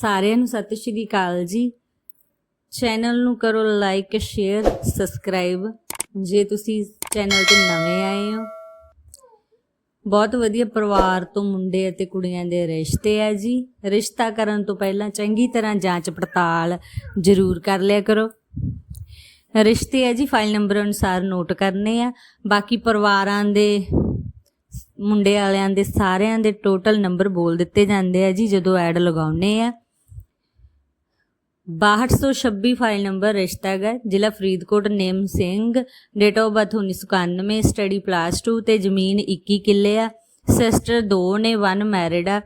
ਸਾਰਿਆਂ ਨੂੰ ਸਤਿ ਸ਼੍ਰੀ ਅਕਾਲ ਜੀ। ਚੈਨਲ ਨੂੰ ਕਰੋ ਲਾਈਕ ਸ਼ੇਅਰ ਸਬਸਕ੍ਰਾਈਬ ਜੇ ਤੁਸੀਂ ਚੈਨਲ ਤੇ ਨਵੇਂ ਆਏ ਹੋ। ਬਹੁਤ ਵਧੀਆ ਪਰਿਵਾਰ ਤੋਂ ਮੁੰਡੇ ਅਤੇ ਕੁੜੀਆਂ ਦੇ ਰਿਸ਼ਤੇ ਆ ਜੀ। ਰਿਸ਼ਤਾ ਕਰਨ ਤੋਂ ਪਹਿਲਾਂ ਚੰਗੀ ਤਰ੍ਹਾਂ ਜਾਂਚ ਪੜਤਾਲ ਜ਼ਰੂਰ ਕਰ ਲਿਆ ਕਰੋ। ਰਿਸ਼ਤੇ ਆ ਜੀ ਫਾਈਲ ਨੰਬਰ ਅਨੁਸਾਰ ਨੋਟ ਕਰਨੇ ਆ। ਬਾਕੀ ਪਰਿਵਾਰਾਂ ਦੇ, ਮੁੰਡੇ ਵਾਲਿਆਂ ਦੇ ਸਾਰਿਆਂ ਦੇ ਟੋਟਲ ਨੰਬਰ ਬੋਲ ਦਿੱਤੇ ਜਾਂਦੇ ਆ ਜੀ, ਜਦੋਂ ਐਡ ਲਗਾਉਨੇ ਆ। 6226 ਫਾਈਲ ਨੰਬਰ ਰਿਸ਼ਤਾ ਹੈਗਾ ਜ਼ਿਲ੍ਹਾ Faridkot, Nem Singh date of birth 1991 study plus 2 ਤੇ ਜ਼ਮੀਨ 21 ਕਿੱਲੇ ਆ। ਸਿਸਟਰ ਦੋ ਨੇ ਵਨ ਮੈਰਿਡ ਆ।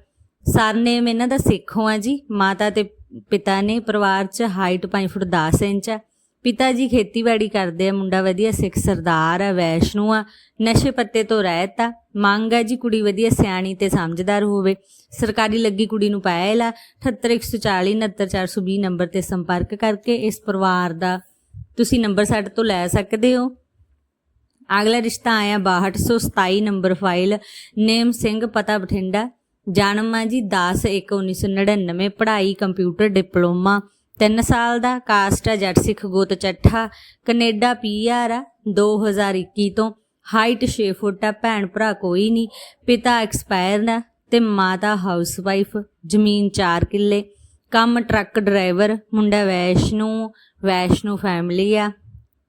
ਸਰਨੇਮ ਇਹਨਾਂ ਦਾ ਸਿੱਖੋਂ ਆ ਜੀ। ਮਾਤਾ ਤੇ ਪਿਤਾ ਨੇ, ਪਰਿਵਾਰ ਚ ਹਾਈਟ 5 ਫੁੱਟ 10 ਇੰਚ ਆ। ਪਿਤਾ ਜੀ ਖੇਤੀਬਾੜੀ ਕਰਦੇ ਆ, ਮੁੰਡਾ ਵਧੀਆ ਸਿੱਖ ਸਰਦਾਰ ਆ, ਵੈਸ਼ਨੂ ਆ, ਨਸ਼ੇ ਪੱਤੇ ਤੋਂ ਰਹਿਤ ਆ। ਮੰਗ ਆ ਜੀ ਕੁੜੀ ਵਧੀਆ ਸਿਆਣੀ ਤੇ ਸਮਝਦਾਰ ਹੋਵੇ। ਸਰਕਾਰੀ ਲੱਗੀ ਕੁੜੀ ਨੂੰ ਪਾਇਆ ਲਾ 78140 69420 ਨੰਬਰ ਤੇ ਸੰਪਰਕ ਕਰਕੇ ਇਸ ਪਰਿਵਾਰ ਦਾ ਤੁਸੀਂ ਨੰਬਰ ਸਾਡੇ ਤੋਂ ਲੈ ਸਕਦੇ ਹੋ। ਅਗਲਾ ਰਿਸ਼ਤਾ ਆਇਆ 6227 ਨੰਬਰ ਫਾਈਲ, ਨੇਮ ਸਿੰਘ ਪਤਾ ਬਠਿੰਡਾ। ਜਨਮ ਆ ਜੀ 10 1 1999 ਪੜ੍ਹਾਈ, ਕੰਪਿਊਟਰ, ਡਿਪਲੋਮਾ। 3 ਸਾਲ ਦਾ ਕਾਸਟ ਆ ਜੱਟ ਸਿੱਖ ਗੋਤ ਚੱਠਾ। ਕੈਨੇਡਾ ਪੀਆਰ ਆ 2021 ਤੋਂ। ਹਾਈਟ 6 ਫੁੱਟ ਆ, ਭੈਣ ਭਰਾ ਕੋਈ ਨਹੀਂ ਪਿਤਾ ਐਕਸਪਾਇਰ ਆ ਤੇ ਮਾਤਾ ਹਾਊਸਵਾਈਫ, ਜ਼ਮੀਨ 4 ਕਿੱਲੇ। ਕੰਮ ਟਰੱਕ ਡਰਾਈਵਰ, ਮੁੰਡਾ ਵੈਸ਼ਨੂ ਵੈਸ਼ਨੂ ਫੈਮਿਲੀ ਆ।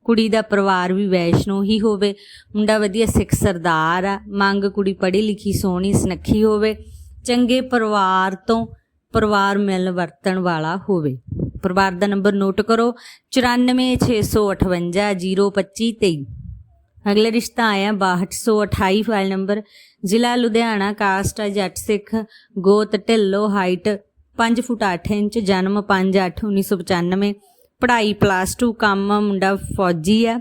ਕੁੜੀ ਦਾ ਪਰਿਵਾਰ ਵੀ ਵੈਸ਼ਨੂ ਹੀ ਹੋਵੇ। ਮੁੰਡਾ ਵਧੀਆ ਸਿੱਖ ਸਰਦਾਰ ਆ। ਮੰਗ ਕੁੜੀ ਪੜ੍ਹੀ ਲਿਖੀ, ਸੋਹਣੀ, ਸੁਨੱਖੀ ਹੋਵੇ। ਚੰਗੇ ਪਰਿਵਾਰ ਤੋਂ ਪਰਿਵਾਰ ਮਿਲ ਵਰਤਣ ਵਾਲਾ ਹੋਵੇ। ਪਰਿਵਾਰ ਦਾ ਨੰਬਰ ਨੋਟ ਕਰੋ। 9465502523 ਅਗਲਾ ਰਿਸ਼ਤਾ ਆਇਆ 6228 ਫਾਈਲ ਨੰਬਰ। ਜ਼ਿਲ੍ਹਾ ਲੁਧਿਆਣਾ, ਕਾਸਟ ਆ ਜੱਟ ਸਿੱਖ, ਗੋਤ ਢਿੱਲੋ, ਹਾਈਟ 5 ਫੁੱਟ 8 ਇੰਚ, ਜਨਮ 5 8 1995 ਪੜ੍ਹਾਈ ਪਲੱਸ 2 ਕੰਮ ਮੁੰਡਾ ਫੌਜੀ ਆ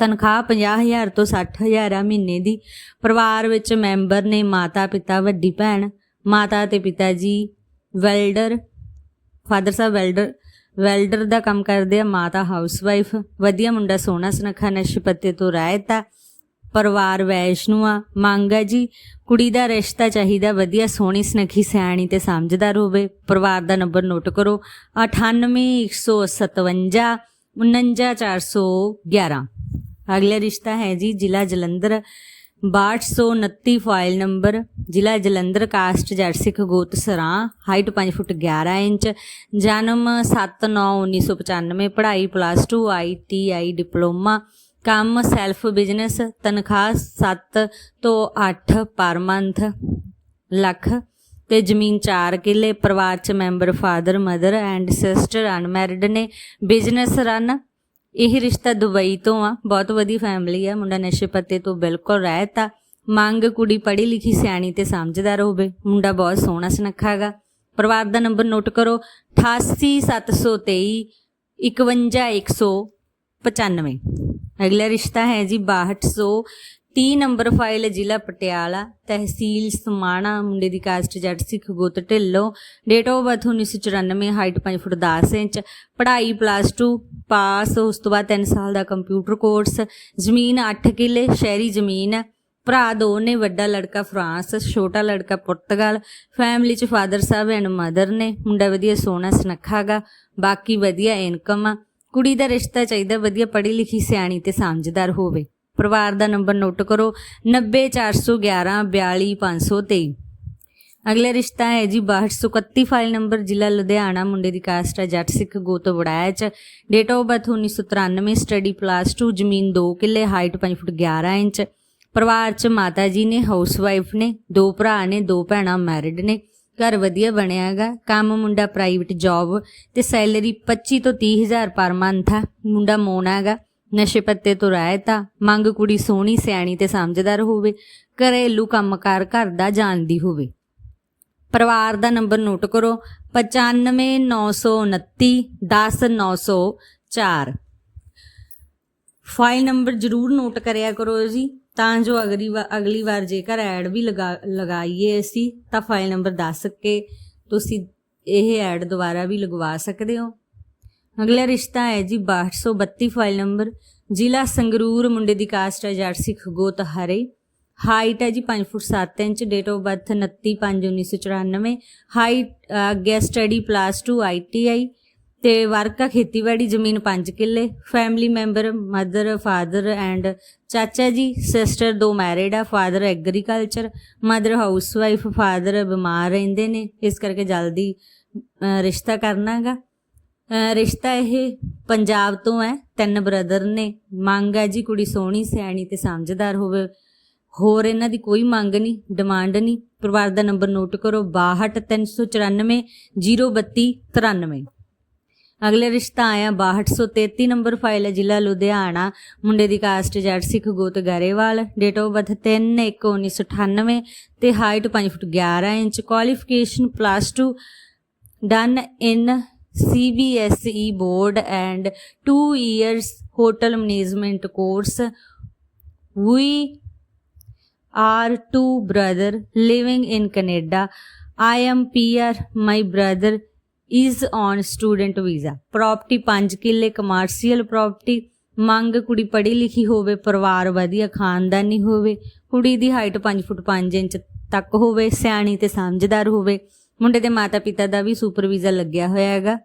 ਤਨਖਾਹ 50000 ਤੋਂ 60000 ਆ ਮਹੀਨੇ ਦੀ। ਪਰਿਵਾਰ ਵਿੱਚ ਮੈਂਬਰ ਨੇ ਮਾਤਾ ਪਿਤਾ ਵੱਡੀ ਭੈਣ, ਮਾਤਾ ਤੇ ਪਿਤਾ ਜੀ, ਵੈਲਡਰ ਫਾਦਰ ਸਾਹਿਬ ਵੈਲਡਰ ਵੈਲਡਰ ਦਾ ਕੰਮ ਕਰਦੇ ਆ, ਮਾਤਾ ਹਾਊਸਵਾਈਫ ਵਧੀਆ ਮੁੰਡਾ, ਸੋਹਣਾ ਸੁਨੱਖਾ, ਨਸ਼ੇ ਪੱਤੇ ਤੋਂ ਰਹਿਤ ਆ ਪਰਿਵਾਰ ਵੈਸ਼ਨੂ ਆ ਮੰਗ ਹੈ ਜੀ, ਕੁੜੀ ਦਾ ਰਿਸ਼ਤਾ ਚਾਹੀਦਾ, ਵਧੀਆ, ਸੋਹਣੀ, ਸੁਨੱਖੀ, ਸਿਆਣੀ ਤੇ ਸਮਝਦਾਰ ਹੋਵੇ। ਪਰਿਵਾਰ ਦਾ ਨੰਬਰ ਨੋਟ ਕਰੋ 98157 49411 ਅਗਲਾ ਰਿਸ਼ਤਾ ਹੈ ਜੀ, ਜ਼ਿਲ੍ਹਾ ਜਲੰਧਰ। 6229 ਫਾਈਲ ਨੰਬਰ, ਜ਼ਿਲ੍ਹਾ ਜਲੰਧਰ ਕਾਸਟ ਜੱਟ ਸਿੱਖ ਗੋਤ ਸਰਾਂ, ਹਾਈਟ 5 ਫੁੱਟ 11 ਇੰਚ, ਜਨਮ 7/9/1995 ਪੜ੍ਹਾਈ ਪਲੱਸ 2 ਆਈਟੀਆਈ ਡਿਪਲੋਮਾ, ਕੰਮ ਸੈਲਫ ਬਿਜ਼ਨਸ ਤਨਖਾਹ 7 ਤੋਂ 8 ਪਰ ਮੰਥ ਲੱਖ, ਤੇ ਜ਼ਮੀਨ 4 ਕਿੱਲੇ, ਪਰਿਵਾਰ ਚ member father mother and sister unmarried ਨੇ ਬਿਜ਼ਨਸ ਰਨ ਇਹ ਰਿਸ਼ਤਾ ਦੁਬਈ ਤੋਂ ਆ। ਬਹੁਤ ਵਧੀਆ ਫੈਮਿਲੀ ਆ। ਮੁੰਡਾ ਨਸ਼ੇ ਪੱਤੇ ਤੋਂ ਬਿਲਕੁਲ ਰਹਿਤ ਆ। ਮੰਗ ਕੁੜੀ ਪੜ੍ਹੀ ਲਿਖੀ, ਸਿਆਣੀ ਤੇ ਸਮਝਦਾਰ ਹੋਵੇ ਮੁੰਡਾ ਬਹੁਤ ਸੋਹਣਾ ਸੁਨੱਖਾ ਹੈਗਾ। ਪਰਿਵਾਰ ਦਾ ਨੰਬਰ ਨੋਟ ਕਰੋ। 88723 51195 ਅਗਲਾ ਰਿਸ਼ਤਾ ਹੈ ਜੀ 6230 ਨੰਬਰ ਫਾਈਲ ਜ਼ਿਲ੍ਹਾ ਪਟਿਆਲਾ, ਤਹਿਸੀਲ ਸਮਾਣਾ, ਮੁੰਡੇ ਦੀ ਕਾਸਟ ਜੱਟ ਸਿੱਖ ਗੁੱਤ Dhillon date of birth 1994 height 5 foot 10 inch, ਪੜ੍ਹਾਈ ਪਲੱਸ 2 ਪਾਸ ਉਸ ਤੋਂ ਬਾਅਦ 3 ਸਾਲ ਦਾ ਕੰਪਿਊਟਰ ਕੋਰਸ ਜ਼ਮੀਨ 8 ਕਿੱਲੇ, ਸ਼ਹਿਰੀ ਜ਼ਮੀਨ ਹੈ। ਭਰਾ ਦੋ ਨੇ, ਵੱਡਾ ਲੜਕਾ ਫਰਾਂਸ, ਛੋਟਾ ਲੜਕਾ ਪੁਰਤਗਾਲ ਫੈਮਿਲੀ ਚ ਫਾਦਰ ਸਾਹਿਬ ਐਂਡ ਮਦਰ ਨੇ, ਮੁੰਡਾ ਵਧੀਆ ਸੋਹਣਾ ਸੁਨੱਖਾਗਾ ਬਾਕੀ ਵਧੀਆ ਇਨਕਮ ਆ। ਕੁੜੀ ਦਾ ਰਿਸ਼ਤਾ ਚਾਹੀਦਾ, ਵਧੀਆ ਪੜ੍ਹੀ ਲਿਖੀ, ਸਿਆਣੀ ਤੇ ਸਮਝਦਾਰ ਹੋਵੇ। ਪਰਿਵਾਰ ਦਾ ਨੰਬਰ ਨੋਟ ਕਰੋ 90411 42523 ਅਗਲਾ ਰਿਸ਼ਤਾ ਹੈ ਜੀ 6231 ਫਾਈਲ ਨੰਬਰ, ਜ਼ਿਲ੍ਹਾ ਲੁਧਿਆਣਾ, ਮੁੰਡੇ ਦੀ ਕਾਸਟ ਹੈ ਜੱਟ ਸਿੱਖ ਗੋਤ ਵੜਾਇਆ ਚ। Date of birth 1993 study plus 2 ਜ਼ਮੀਨ 2 ਕਿੱਲੇ ਹਾਈਟ 5 ਫੁੱਟ 11 ਇੰਚ। ਪਰਿਵਾਰ ਚ ਮਾਤਾ ਜੀ ਨੇ ਹਾਊਸਵਾਈਫ ਨੇ, ਦੋ ਭਰਾ ਨੇ, ਦੋ ਭੈਣਾਂ ਮੈਰਿਡ ਨੇ। ਘਰ ਵਧੀਆ ਬਣਿਆ ਬਣਿਆਗਾ ਕੰਮ ਮੁੰਡਾ ਪ੍ਰਾਈਵੇਟ ਜੌਬ ਤੇ ਸੈਲਰੀ 25 ਤੋਂ 30 ਹਜ਼ਾਰ ਪਰ ਮੰਥ ਆ ਮੁੰਡਾ ਮੋਨਾਗਾ ਨਸ਼ੇ ਪੱਤੇ ਤੋਂ ਰਹਿਤ ਆ ਮੰਗ ਕੁੜੀ ਸੋਹਣੀ ਸਿਆਣੀ ਤੇ ਸਮਝਦਾਰ ਹੋਵੇ, ਘਰੇਲੂ ਕੰਮਕਾਰ ਘਰ ਦਾ ਜਾਣਦੀ ਹੋਵੇ। ਪਰਿਵਾਰ ਦਾ ਨੰਬਰ ਨੋਟ ਕਰੋ 959929 10904 ਫਾਈਲ ਨੰਬਰ ਜ਼ਰੂਰ ਨੋਟ ਕਰਿਆ ਕਰੋ ਜੀ, ਤਾਂ ਜੋ ਅਗਲੀ ਵਾਰ ਅਗਲੀ ਵਾਰ ਜੇਕਰ ਐਡ ਵੀ ਲਗਾ, ਲਗਾਈਏ ਅਸੀਂ, ਤਾਂ ਫਾਈਲ ਨੰਬਰ ਦੱਸ ਕੇ ਤੁਸੀਂ ਇਹ ਐਡ ਦੁਬਾਰਾ ਵੀ ਲਗਵਾ ਸਕਦੇ ਹੋ। ਅਗਲਾ ਰਿਸ਼ਤਾ ਹੈ ਜੀ 6232 ਫਾਈਲ ਨੰਬਰ ਜ਼ਿਲ੍ਹਾ ਸੰਗਰੂਰ ਮੁੰਡੇ ਦੀ ਕਾਸਟ ਹੈ ਜੱਟ ਸਿੱਖ ਹਰੇ। ਹਾਈਟ ਹੈ ਜੀ 5 foot 7 inch date of birth 29/5/1994 height ਅੱਗੇ ਸਟੱਡੀ ਪਲੱਸ 2 ਆਈਟੀਆਈ ਤੇ ਵਰਕ ਆ ਖੇਤੀਬਾੜੀ ਜ਼ਮੀਨ 5 ਕਿੱਲੇ। Family member mother father and ਚਾਚਾ ਜੀ ਸਿਸਟਰ ਦੋ ਮੈਰਿਡ ਆ father agriculture mother housewife father ਬਿਮਾਰ ਰਹਿੰਦੇ ਨੇ। ਇਸ ਕਰਕੇ ਜਲਦੀ ਰਿਸ਼ਤਾ ਕਰਨਾਗਾ। ਅਹ, ਰਿਸ਼ਤਾ ਇਹ ਪੰਜਾਬ ਤੋਂ ਹੈ, ਤਿੰਨ ਬ੍ਰਦਰ ਨੇ। ਮੰਗ ਹੈ ਜੀ ਕੁੜੀ ਸੋਹਣੀ, ਸਿਆਣੀ ਤੇ ਸਮਝਦਾਰ ਹੋਵੇ। ਹੋਰ ਇਹਨਾਂ ਦੀ ਕੋਈ ਮੰਗ ਨਹੀਂ ਡਿਮਾਂਡ ਨਹੀਂ। ਪਰਿਵਾਰ ਦਾ ਨੰਬਰ ਨੋਟ ਕਰੋ 62394 03293 ਅਗਲੇ ਰਿਸ਼ਤਾ ਆਇਆ 6233 ਨੰਬਰ ਫਾਈਲ ਹੈ, ਜ਼ਿਲ੍ਹਾ ਲੁਧਿਆਣਾ। ਮੁੰਡੇ ਦੀ ਕਾਸਟ ਜੱਟ ਸਿੱਖ ਗੋਤ ਗਰੇਵਾਲ। ਡੇਟ ਆਫ ਬਰਥ 3/1/1998 ਤੇ height 5 foot 11 inch. Qualification plus 2 done in CBSE board and 2 years hotel management course we are two brother living in Canada I am PR my brother is on student visa property 5 ਕਿੱਲੇ commercial property ਮੰਗ ਕੁੜੀ ਪੜ੍ਹੀ ਲਿਖੀ ਹੋਵੇ ਪਰਿਵਾਰ ਵਧੀਆ ਖਾਨਦਾਨੀ ਹੋਵੇ ਕੁੜੀ ਦੀ ਹਾਈਟ 5 ਫੁੱਟ 5 ਇੰਚ ਤੱਕ ਹੋਵੇ ਸਿਆਣੀ ਤੇ ਸਮਝਦਾਰ ਹੋਵੇ ਮੁੰਡੇ ਦੇ ਮਾਤਾ-ਪਿਤਾ ਦਾ ਵੀ ਸੁਪਰ ਵੀਜ਼ਾ ਲੱਗਿਆ ਹੋਇਆ ਹੈਗਾ।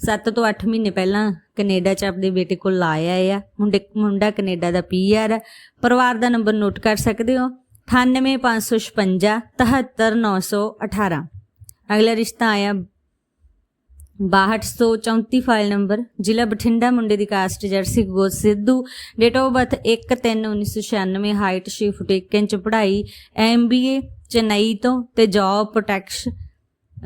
7 ਤੋਂ 8 ਮਹੀਨੇ ਪਹਿਲਾਂ ਕੈਨੇਡਾ ਚ ਆਪਣੇ ਬੇਟੇ ਕੋਲ ਲਾਇਆ ਆ। ਮੁੰਡੇ, ਮੁੰਡਾ ਕੈਨੇਡਾ ਦਾ ਪੀਆਰ ਹੈ ਪਰਿਵਾਰ ਦਾ ਨੰਬਰ ਨੋਟ ਕਰ ਸਕਦੇ ਹੋ। 98556 73918 ਅਗਲਾ ਰਿਸ਼ਤਾ ਆਇਆ। 6234 ਫਾਈਲ ਨੰਬਰ। ਜ਼ਿਲ੍ਹਾ ਬਠਿੰਡਾ ਮੁੰਡੇ ਦੀ ਕਾਸਟ ਜਰਸੀ ਗੋ Sidhu. Date of birth 1/3/1996 height 6 foot 1 inch ਪੜ੍ਹਾਈ। ਐਮਬੀਏ ਚੇਨਈ ਤੋਂ ਤੇ ਜੌਬ ਪ੍ਰੋਟੈਕਸ਼ਨ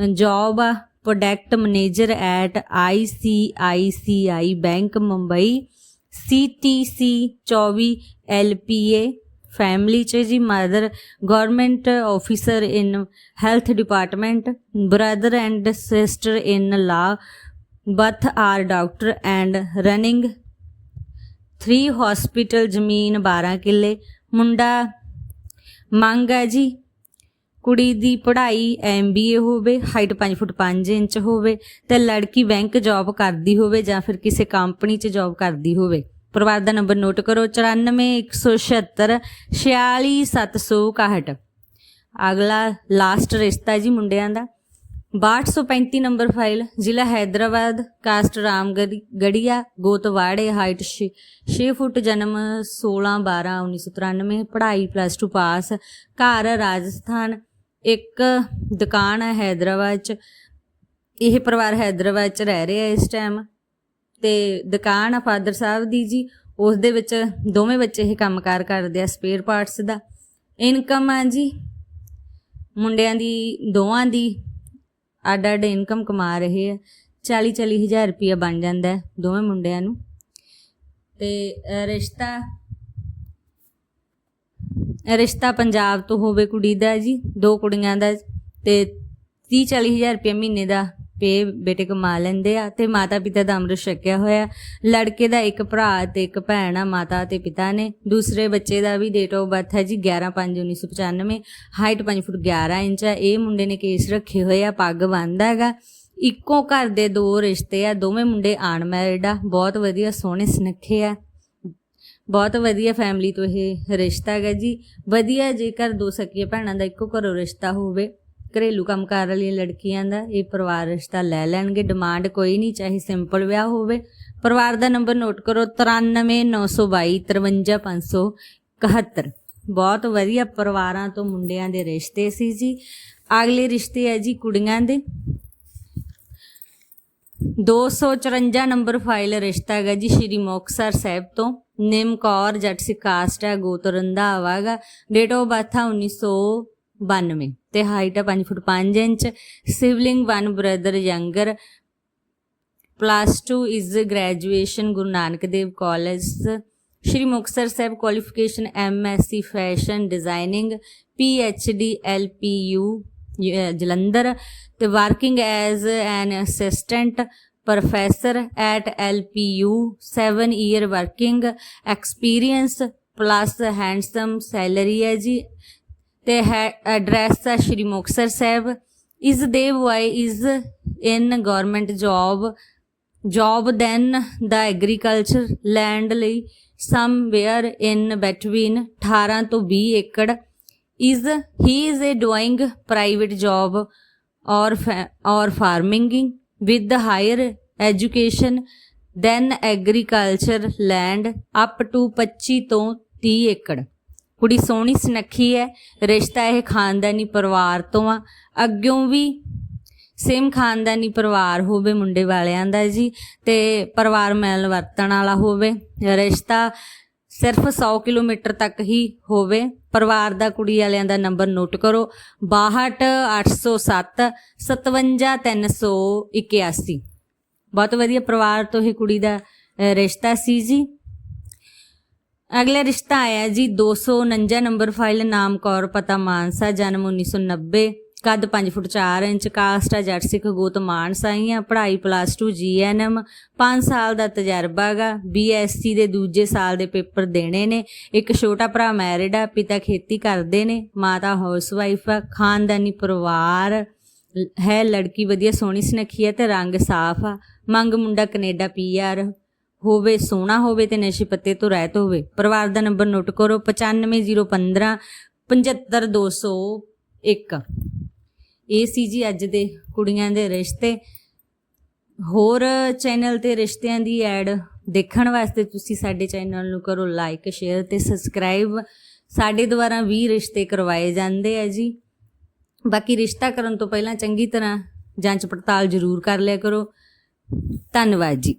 ਜੌਬ ਆ product manager at ICICI bank Mumbai CTC 24 LPA family ਚ ਜੀ mother government officer in health department brother and sister in law both are doctor and running 3 hospital ਜ਼ਮੀਨ 12 ਕਿੱਲੇ, ਮੁੰਡਾ ਮੰਗ ਹੈ ਜੀ ਕੁੜੀ ਦੀ ਪੜ੍ਹਾਈ ਐਮਬੀਏ ਹੋਵੇ ਹਾਈਟ 5 ਫੁੱਟ 5 ਇੰਚ ਹੋਵੇ, ਤੇ ਲੜਕੀ ਬੈਂਕ ਜੌਬ ਕਰਦੀ ਹੋਵੇ ਜਾਂ ਫਿਰ ਕਿਸੇ ਕੰਪਨੀ 'ਚ ਜੌਬ ਕਰਦੀ ਹੋਵੇ। ਪਰਿਵਾਰ ਦਾ ਨੰਬਰ ਨੋਟ ਕਰੋ 94176 46761 ਅਗਲਾ ਲਾਸਟ ਰਿਸ਼ਤਾ ਜੀ ਮੁੰਡਿਆਂ ਦਾ। 6235 ਨੰਬਰ ਫਾਈਲ ਜ਼ਿਲ੍ਹਾ ਹੈਦਰਾਬਾਦ ਕਾਸਟ ਰਾਮਗੜੀ, ਗੜੀਆ, ਗੋਤਵਾੜੇ ਹਾਈਟ 6 ਫੁੱਟ ਜਨਮ 16 12 1993 ਪੜ੍ਹਾਈ ਪਲੱਸ 2 ਪਾਸ ਘਰ, ਰਾਜਸਥਾਨ ਇੱਕ ਦੁਕਾਨ ਹੈ ਹੈਦਰਾਬਾਦ ਚ। ਇਹ ਪਰਿਵਾਰ ਹੈਦਰਾਬਾਦ ਚ ਰਹਿ ਰਿਹਾ ਇਸ ਟਾਈਮ ਤੇ ਦੁਕਾਨ ਆ ਫਾਦਰ ਸਾਹਿਬ ਦੀ ਜੀ। ਉਸ ਦੇ ਵਿੱਚ ਦੋਵੇਂ ਬੱਚੇ ਇਹ ਕੰਮਕਾਰ ਕਰਦੇ ਆ ਸਪੇਅਰ ਪਾਰਟਸ ਦਾ। ਇਨਕਮ ਆ ਜੀ। ਮੁੰਡਿਆਂ ਦੀ, ਦੋਵਾਂ ਦੀ ਅੱਡ ਅੱਡ ਇਨਕਮ ਕਮਾ ਰਹੇ ਆ। 40 40 ਹਜ਼ਾਰ ਰੁਪਇਆ ਬਣ ਜਾਂਦਾ ਦੋਵੇਂ ਮੁੰਡਿਆਂ ਨੂੰ। ਤੇ ਰਿਸ਼ਤਾ ਰਿਸ਼ਤਾ ਪੰਜਾਬ ਤੋਂ ਹੋਵੇ ਕੁੜੀ ਦਾ ਜੀ, ਦੋ ਕੁੜੀਆਂ ਦਾ ਤੇ 30 40 ਹਜ਼ਾਰ ਰੁਪਏ ਮਹੀਨੇ ਦਾ ਪੇ ਬੇਟੇ ਕਮਾ ਲੈਂਦੇ ਆ ਤੇ ਮਾਤਾ ਪਿਤਾ ਦਾ ਅੰਮ੍ਰਿਤ ਛਕਿਆ ਹੋਇਆ। ਲੜਕੇ ਦਾ ਇੱਕ ਭਰਾ ਤੇ ਇੱਕ ਭੈਣ ਆ, ਮਾਤਾ ਤੇ ਪਿਤਾ ਨੇ। ਦੂਸਰੇ ਬੱਚੇ ਦਾ ਵੀ ਡੇਟ ਆਫ ਬਰਥ ਹੈ ਜੀ 11 5 1995 ਹਾਈਟ 5 ਫੁੱਟ 11 ਇੰਚ ਆ। ਇਹ ਮੁੰਡੇ ਨੇ ਕੇਸ ਰੱਖੇ ਹੋਏ ਆ, ਪੱਗ ਬੰਨਦਾ ਹੈਗਾ। ਇੱਕੋ ਘਰ ਦੇ ਦੋ ਰਿਸ਼ਤੇ ਆ, ਦੋਵੇਂ ਮੁੰਡੇ ਅਨਮੈਰਿਡ ਆ, ਬਹੁਤ ਵਧੀਆ ਸੋਹਣੇ ਸੁਨੱਖੇ ਆ। ਬਹੁਤ ਵਧੀਆ ਫੈਮਿਲੀ ਤੋਂ ਇਹ ਰਿਸ਼ਤਾ ਹੈਗਾ ਜੀ। ਵਧੀਆ ਜੇਕਰ ਦੋ ਸਕੀਆਂ ਭੈਣਾਂ ਦਾ ਇੱਕੋ ਘਰੋਂ ਰਿਸ਼ਤਾ ਹੋਵੇ, ਘਰੇਲੂ ਕੰਮਕਾਰ ਵਾਲੀਆਂ ਲੜਕੀਆਂ ਦਾ, ਇਹ ਪਰਿਵਾਰ ਰਿਸ਼ਤਾ ਲੈ ਲੈਣਗੇ। ਡਿਮਾਂਡ ਕੋਈ ਨਹੀਂ, ਚਾਹੇ ਸਿੰਪਲ ਵਿਆਹ ਹੋਵੇ। ਪਰਿਵਾਰ ਦਾ ਨੰਬਰ ਨੋਟ ਕਰੋ 9392255571 ਬਹੁਤ ਵਧੀਆ ਪਰਿਵਾਰਾਂ ਤੋਂ ਮੁੰਡਿਆਂ ਦੇ ਰਿਸ਼ਤੇ ਸੀ ਜੀ। ਅਗਲੇ ਰਿਸ਼ਤੇ ਹੈ ਜੀ ਕੁੜੀਆਂ ਦੇ। 254 ਨੰਬਰ ਫਾਈਲ ਰਿਸ਼ਤਾ ਹੈਗਾ ਜੀ ਸ਼੍ਰੀ ਮੁਕਤਸਰ ਸਾਹਿਬ ਤੋਂ। ਨਿਮ ਕੌਰ, ਜੱਟ ਸਿੱਖ ਕਾਸਟ ਹੈ ਗੋਤ ਰੰਧਾਵਾ ਹੈਗਾ। ਡੇਟ ਆਫ ਬਰਥ ਹੈ 1992 ਤੇ ਹਾਈਟ ਹੈ 5 foot 5 inch. Sibling one brother younger plus 2 is graduation Guru Nanak Dev college Shri Muktsar Sahib qualification MSc fashion designing PhD LPU Jalandhar. ਤੇ working as an assistant professor at LPU, 7 year working experience plus handsome salary ਹੈ ਜੀ ਤੇ ਹੈ address ਹੈ ਸ਼੍ਰੀ ਮੁਕਸਰ ਸਾਹਿਬ ਇਸ ਦੇ boy is in government job job then the agriculture land ਲਈ somewhere in between 18 ਤੋਂ 20 acre is he is a doing private job or or farming with the higher education than agriculture land up to 25 ਤੋਂ 30 ਏਕੜ। ਕੁੜੀ ਸੋਹਣੀ ਸੁਨੱਖੀ ਹੈ, ਰਿਸ਼ਤਾ ਇਹ ਖਾਨਦਾਨੀ ਪਰਿਵਾਰ ਤੋਂ ਆ। ਅੱਗਿਓਂ ਵੀ ਸੇਮ ਖਾਨਦਾਨੀ ਪਰਿਵਾਰ ਹੋਵੇ ਮੁੰਡੇ ਵਾਲਿਆਂ ਦਾ ਜੀ, ਤੇ ਪਰਿਵਾਰ ਮਿਲਣ ਵਰਤਣ ਵਾਲਾ ਹੋਵੇ। ਰਿਸ਼ਤਾ ਸਿਰਫ 100 ਕਿਲੋਮੀਟਰ ਤੱਕ ਹੀ ਹੋਵੇ। ਪਰਿਵਾਰ ਦਾ ਕੁੜੀ ਵਾਲਿਆਂ ਦਾ ਨੰਬਰ ਨੋਟ ਕਰੋ। 62807 57381 ਬਹੁਤ ਵਧੀਆ ਪਰਿਵਾਰ ਤੋਂ ਹੀ ਕੁੜੀ ਦਾ ਰਿਸ਼ਤਾ ਸੀ ਜੀ। ਅਗਲਾ ਰਿਸ਼ਤਾ ਆਇਆ ਜੀ 249 ਨੰਬਰ ਫਾਈਲ ਨਾਮ ਕੌਰ ਪਤਾ ਮਾਨਸਾ, ਜਨਮ 1990 ਕੱਦ 5 ਫੁੱਟ 4 ਇੰਚ, ਕਾਸਟ ਆ ਜੱਟ ਸਿੱਖ ਗੋਤ ਮਾਨਸਾ ਹੀ ਆ, ਪੜ੍ਹਾਈ ਪਲੱਸ 2 ਜੀਐਨਐਮ 5 ਸਾਲ ਦਾ ਤਜਰਬਾ ਗਾ ਬੀਐਸਸੀ ਦੇ ਦੂਜੇ ਸਾਲ ਦੇ ਪੇਪਰ ਦੇਣੇ ਨੇ। ਇੱਕ ਛੋਟਾ ਭਰਾ ਮੈਰਿਡ ਆ, ਪਿਤਾ ਖੇਤੀ ਕਰਦੇ ਨੇ, ਮਾਤਾ ਹਾਊਸਵਾਈਫ ਆ, ਖਾਨਦਾਨੀ ਪਰਿਵਾਰ, ਹੈ ਲੜਕੀ ਵਧੀਆ ਸੋਹਣੀ ਸੁਨੱਖੀ ਆ ਤੇ ਰੰਗ ਸਾਫ਼ ਆ। ਮੰਗ ਮੁੰਡਾ ਕੈਨੇਡਾ ਪੀਆਰ ਹੋਵੇ ਸੋਹਣਾ ਹੋਵੇ ਤੇ ਨਸ਼ੇ ਪੱਤੇ ਤੋਂ ਰਹਿਤ ਹੋਵੇ। ਪਰਿਵਾਰ ਦਾ ਨੰਬਰ ਨੋਟ ਕਰੋ 95015 75201 ਇਹ ਸੀ ਜੀ ਅੱਜ ਦੇ ਕੁੜੀਆਂ ਦੇ ਰਿਸ਼ਤੇ। ਹੋਰ ਚੈਨਲ ਤੇ ਰਿਸ਼ਤਿਆਂ ਦੀ ਐਡ ਦੇਖਣ ਵਾਸਤੇ ਤੁਸੀਂ ਸਾਡੇ ਚੈਨਲ ਨੂੰ ਕਰੋ ਲਾਈਕ ਸ਼ੇਅਰ ਤੇ ਸਬਸਕ੍ਰਾਈਬ ਸਾਡੇ ਦੁਆਰਾ 20 ਰਿਸ਼ਤੇ ਕਰਵਾਏ ਜਾਂਦੇ ਆ ਜੀ। ਬਾਕੀ ਰਿਸ਼ਤਾ ਕਰਨ ਤੋਂ ਪਹਿਲਾਂ ਚੰਗੀ ਤਰ੍ਹਾਂ ਜਾਂਚ ਪੜਤਾਲ ਜ਼ਰੂਰ ਕਰ ਲਿਆ ਕਰੋ। ਧੰਨਵਾਦ ਜੀ।